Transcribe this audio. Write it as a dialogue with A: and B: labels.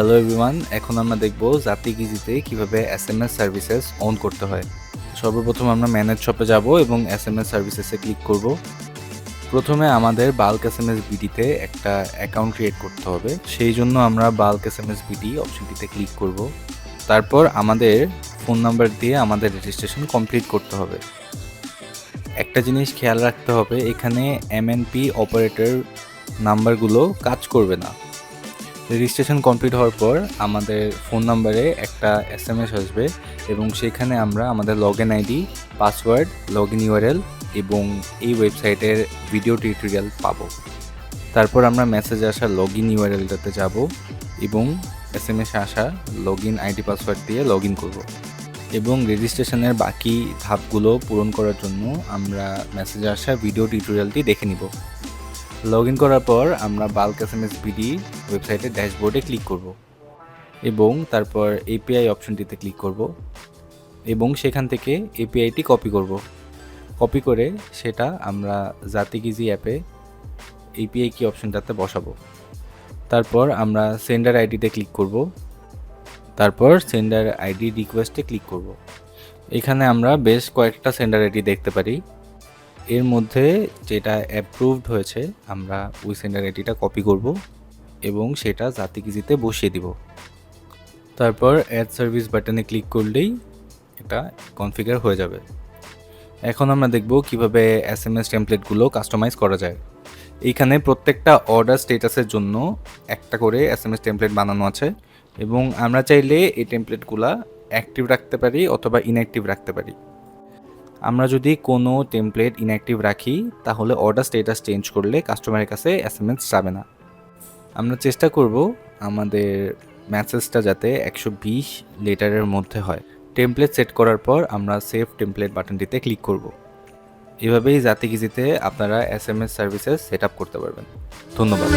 A: Hello everyone এখন আমরা দেখব জাতি গিজিতে কীভাবে S M S services on করতে হয়। সর্বপ্রথম আমরা ম্যানেজ শপে যাব এবং এস এম এস সার্ভিসেসে ক্লিক করব। প্রথমে আমাদের বাল্ক এস এম এস বিডিতে একটা অ্যাকাউন্ট ক্রিয়েট করতে হবে। সেই জন্য আমরা bulk S M S BD অপশনটিতে ক্লিক করব। তারপর আমাদের ফোন নাম্বার দিয়ে আমাদের রেজিস্ট্রেশন কমপ্লিট করতে হবে। একটা জিনিস খেয়াল রাখতে হবে, এখানে এমএনপি অপারেটর নাম্বারগুলো কাজ করবে না। রেজিস্ট্রেশন কমপ্লিট হওয়ার পর আমাদের ফোন নাম্বারে একটা এস এম এস আসবে এবং সেখানে আমরা আমাদের log in ID password log in URL এবং এই ওয়েবসাইটের ভিডিও টিউটোরিয়াল পাবো। তারপর আমরা মেসেজ আসা লগ ইন ইউআরএলটাতে যাব এবং এস এম এসে আসা লগ ইন আইডি পাসওয়ার্ড দিয়ে লগ ইন করব। এবং রেজিস্ট্রেশনের বাকি ধাপগুলো পূরণ করার জন্য আমরা মেসেজে আসা ভিডিও টিউটোরিয়ালটি দেখে নিব। লগ ইন করার পর আমরা bulk S M S BD ওয়েবসাইটে ড্যাশবোর্ডে ক্লিক করব এবং তারপর এপিআই অপশনটিতে ক্লিক করব এবং সেখান থেকে এপিআইটি কপি করব। কপি করে সেটা আমরা জাতিগিজি অ্যাপে এপিআই কি অপশনটাতে বসাবো। তারপর আমরা সেন্ডার আইডিতে ক্লিক করব। তারপর সেন্ডার আইডি রিকোয়েস্টে ক্লিক করব। এখানে আমরা বেশ কয়েকটা সেন্ডার আইডি দেখতে পারি। এর মধ্যে যেটা অ্যাপ্রুভড হয়েছে, আমরা ওই সেন্ডার আইডিটা কপি করব এবং সেটা জাতিকিজিতে বসিয়ে দিব। তারপর অ্যাড সার্ভিস বাটনে ক্লিক করলেই এটা কনফিগার হয়ে যাবে। এখন আমরা দেখব কীভাবে এস এম এস টেমপ্লেটগুলো কাস্টমাইজ করা যায়। এইখানে প্রত্যেকটা অর্ডার স্টেটাসের জন্য একটা করে এস এম এস টেমপ্লেট বানানো আছে এবং আমরা চাইলে এই টেমপ্লেটগুলা অ্যাক্টিভ রাখতে পারি অথবা ইনঅ্যাক্টিভ রাখতে পারি। আমরা যদি কোনো টেমপ্লেট ইনঅ্যাক্টিভ রাখি, তাহলে অর্ডার স্টেটাস চেঞ্জ করলে কাস্টমারের কাছে এস এম এস যাবে না। আমরা চেষ্টা করব আমাদের ম্যাসেজটা যাতে একশো বিশ লেটারের মধ্যে হয়। টেমপ্লেট সেট করার পর আমরা সেভ টেমপ্লেট বাটনটিতে ক্লিক করব। এভাবেই জাতিকিজিতে আপনারা S M S services set up করতে পারবেন। ধন্যবাদ।